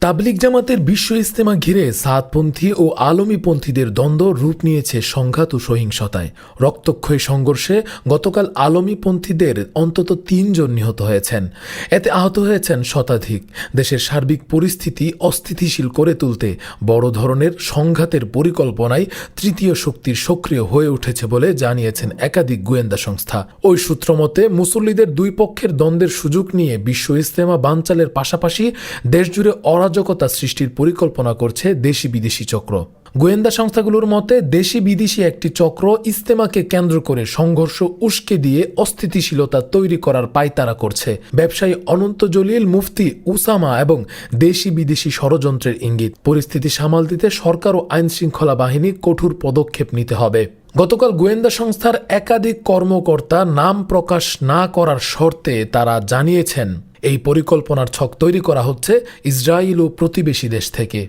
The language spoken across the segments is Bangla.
তাবলিগ জামাতের বিশ্ব ইস্তেমা ঘিরে সাদপন্থী ও আলমীপন্থীদের দ্বন্দ্ব রূপ নিয়েছে সংঘাত ও সহিংসতায়। রক্তক্ষয়ী সংঘর্ষে গতকাল আলমীপন্থীদের অন্তত তিনজন নিহত হয়েছেন। এতে আহত হয়েছেন শতাধিক। দেশের সার্বিক পরিস্থিতি অস্থিতিশীল করে তুলতে বড় ধরনের সংঘাতের পরিকল্পনায় তৃতীয় শক্তির সক্রিয় হয়ে উঠেছে বলে জানিয়েছেন একাধিক গোয়েন্দা সংস্থা। ওই সূত্রমতে মুসল্লিদের দুই পক্ষের দ্বন্দ্বের সুযোগ নিয়ে বিশ্ব ইস্তেমা বানচালের পাশাপাশি দেশজুড়ে অরাজকতা সৃষ্টির পরিকল্পনা করছে দেশি বিদেশি চক্র। গোয়েন্দা সংস্থাগুলোর মতে দেশি বিদেশি একটি চক্র ইস্তেমাকে কেন্দ্র করে সংঘর্ষ উস্কে দিয়ে অস্থিতিশীলতা তৈরি করার পায়তারা করছে। ব্যবসায়ী অনন্ত জলিল, মুফতি উসামা এবং দেশি বিদেশি ষড়যন্ত্রের ইঙ্গিত। পরিস্থিতি সামাল দিতে সরকার ও আইন শৃঙ্খলা বাহিনী কঠোর পদক্ষেপ নিতে হবে। গতকাল গোয়েন্দা সংস্থার একাধিক কর্মকর্তা নাম প্রকাশ না করার শর্তে তারা জানিয়েছেন এই পরিকল্পনার ছক তৈরি করা হচ্ছে ইসরায়েল ও প্রতিবেশী দেশ থেকে।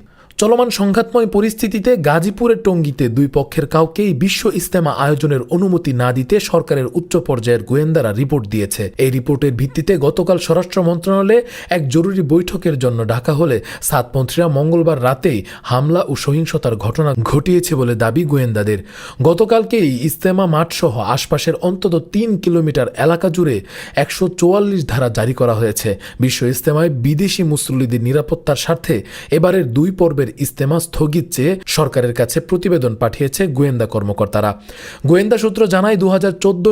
চলমান সংঘাতময় পরিস্থিতিতে গাজীপুরের টঙ্গীতে দুই পক্ষের কাউকেই বিশ্ব ইস্তেমা আয়োজনের অনুমতি না দিতে সরকারের উচ্চ পর্যায়ের গোয়েন্দারা রিপোর্ট দিয়েছে। এই রিপোর্টের ভিত্তিতে গতকাল স্বরাষ্ট্র মন্ত্রণালয়ে এক জরুরি বৈঠকের জন্য ডাকা হলে সাতপন্থীরা মঙ্গলবার রাতেই হামলা ও সহিংসতার ঘটনা ঘটিয়েছে বলে দাবি গোয়েন্দাদের। গতকালকেই ইস্তেমা মাঠসহ আশপাশের অন্তত তিন কিলোমিটার এলাকা জুড়ে একশো চুয়াল্লিশ ধারা জারি করা হয়েছে। বিশ্ব ইস্তেমায় বিদেশি মুসল্লিদের নিরাপত্তার স্বার্থে এবারের দুই পর্বের ইস্তেমা স্থগিত চেয়ে সরকারের কাছে প্রতিবেদন পাঠিয়েছে গোয়েন্দা কর্মকর্তারা। গোয়েন্দা সূত্র জানায় দু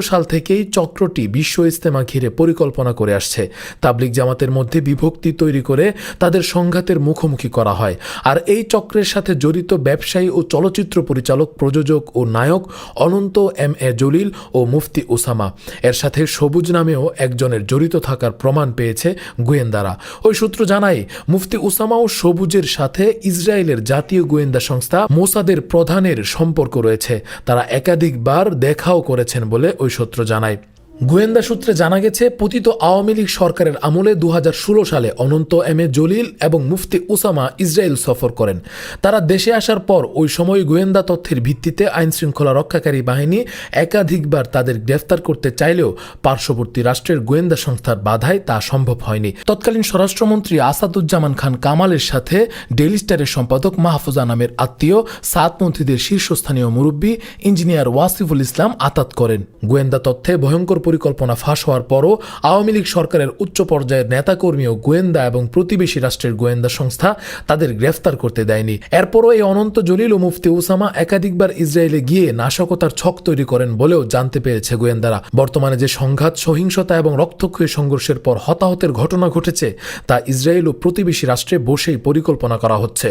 সাল থেকেই চক্রটি বিশ্ব ইস্তেমা ঘিরে পরিকল্পনা করে আসছে। তাবলিক জামাতের মধ্যে বিভক্তি তৈরি করে তাদের সংঘাতের মুখোমুখি করা হয়। আর এই চক্রের সাথে জড়িত ব্যবসায়ী ও চলচ্চিত্র পরিচালক, প্রযোজক ও নায়ক অনন্ত এম এ জলিল ও মুফতি ওসামা। এর সাথে সবুজ নামেও একজনের জড়িত থাকার প্রমাণ পেয়েছে গোয়েন্দারা। ওই সূত্র জানায়, মুফতি ওসামা ও সবুজের সাথে ইসরায়েলের জাতীয় গোয়েন্দা সংস্থা মোসাদের প্রধানের সম্পর্ক রয়েছে। তারা একাধিকবার দেখাও করেছেন বলে ওই সূত্র জানায়। গোয়েন্দা সূত্রে জানা গেছে, পতিত আওয়ামী লীগ সরকারের আমলে দুহাজার ষোলো সালে অনন্ত এম এ জলিল এবং মুফতি উসামা ইসরায়েল সফর করেন। তারা দেশে আসার পর ওই সময় গোয়েন্দা তথ্যের ভিত্তিতে আইন শৃঙ্খলা রক্ষাকারী বাহিনী একাধিকবার তাদের গ্রেফতার করতে চাইলেও পার্শ্ববর্তী রাষ্ট্রের গোয়েন্দা সংস্থার বাধায় তা সম্ভব হয়নি। তৎকালীন স্বরাষ্ট্রমন্ত্রী আসাদুজ্জামান খান কামালের সাথে ডেলি স্টারের সম্পাদক মাহফুজা নামের আত্মীয় সাতপন্থীদের শীর্ষস্থানীয় মুরব্বী ইঞ্জিনিয়ার ওয়াসিফুল ইসলাম আতাত করেন। গোয়েন্দা তথ্যে ভয়ঙ্কর পরিকল্পনা ফাঁস হওয়ার পরও আওয়ামী লীগ সরকারের উচ্চ পর্যায়ের নেতাকর্মী ও গোয়েন্দা এবং প্রতিবেশী রাষ্ট্রের গোয়েন্দা সংস্থা তাদের গ্রেফতার করতে দেয়নি। এরপরও এই অনন্ত জলিল ও মুফতি উসামা একাধিকবার ইসরায়েলে গিয়ে নাশকতার ছক তৈরি করেন বলেও জানতে পেরেছে গোয়েন্দারা। বর্তমানে যে সংঘাত, সহিংসতা এবং রক্তক্ষয়ী সংঘর্ষের পর হতাহতের ঘটনা ঘটেছে, তা ইসরায়েল ও প্রতিবেশী রাষ্ট্রে বসেই পরিকল্পনা করা হচ্ছে।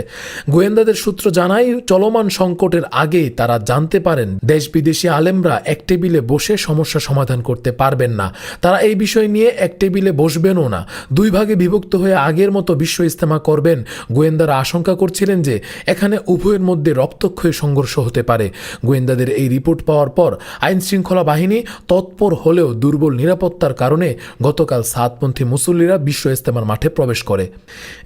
গোয়েন্দাদের সূত্র জানায়, চলমান সংকটের আগেই তারা জানতে পারেন দেশ বিদেশি আলেমরা এক টেবিলে বসে সমস্যা সমাধান করতে পারবেন না। তারা এই বিষয় নিয়ে এক টেবিলে বসবেনও না। দুই ভাগে বিভক্ত হয়ে আগের মতো বিশ্ব ইস্তেমা করবেন। গোয়েন্দারা আশঙ্কা করছিলেন যে এখানে উভয়ের মধ্যে রক্তক্ষয়ী সংঘর্ষ হতে পারে। গোয়েন্দাদের এই রিপোর্ট পাওয়ার পর আইন শৃঙ্খলা বাহিনী তৎপর হলেও দুর্বল নিরাপত্তার কারণে গতকাল সাতপন্থী মুসল্লিরা বিশ্ব ইস্তেমার মাঠে প্রবেশ করে।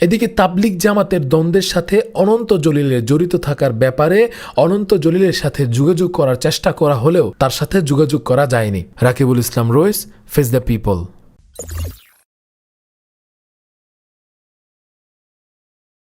এদিকে তাবলিক জামাতের দ্বন্দ্বের সাথে অনন্ত জলিলের জড়িত থাকার ব্যাপারে অনন্ত জলিলের সাথে যোগাযোগ করার চেষ্টা করা হলেও তার সাথে যোগাযোগ করা যায়নি। Rakibul Islam Royes face the people